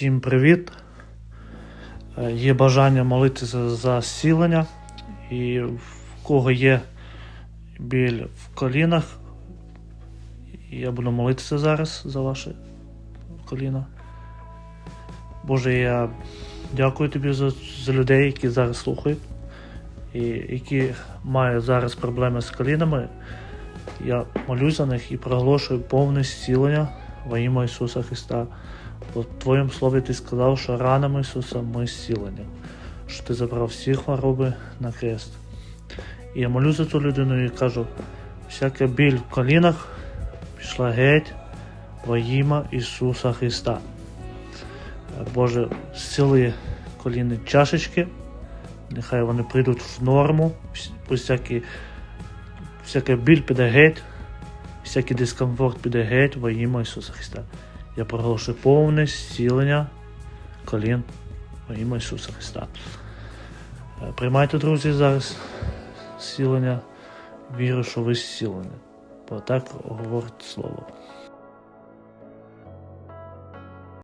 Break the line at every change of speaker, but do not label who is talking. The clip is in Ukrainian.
Всім привіт. Е, Є бажання молитися за зцілення. І в кого є біль в колінах, я буду молитися зараз за ваші коліна. Боже, я дякую тобі за, за людей, які зараз слухають, і які мають зараз проблеми з колінами. Я молюсь за них і проголошую повне зцілення во ім'я Ісуса Христа. Бо в Твоєму слові ти сказав, що ранами Ісуса ми зцілені, що ти забрав всі хвороби на хрест. І я молю за цю людину і кажу, всяка біль в колінах пішла геть во ім'я Ісуса Христа. Боже, зціли коліни чашечки, нехай вони прийдуть в норму, вс- всякі, всяка біль піде геть, всякий дискомфорт піде геть во ім'я Ісуса Христа. Я проголошую повне зцілення колін во ім'я Ісуса Христа. Е, Приймайте, друзі, зараз зцілення. Вірю, що ви зцілені. Бо так говорить Слово.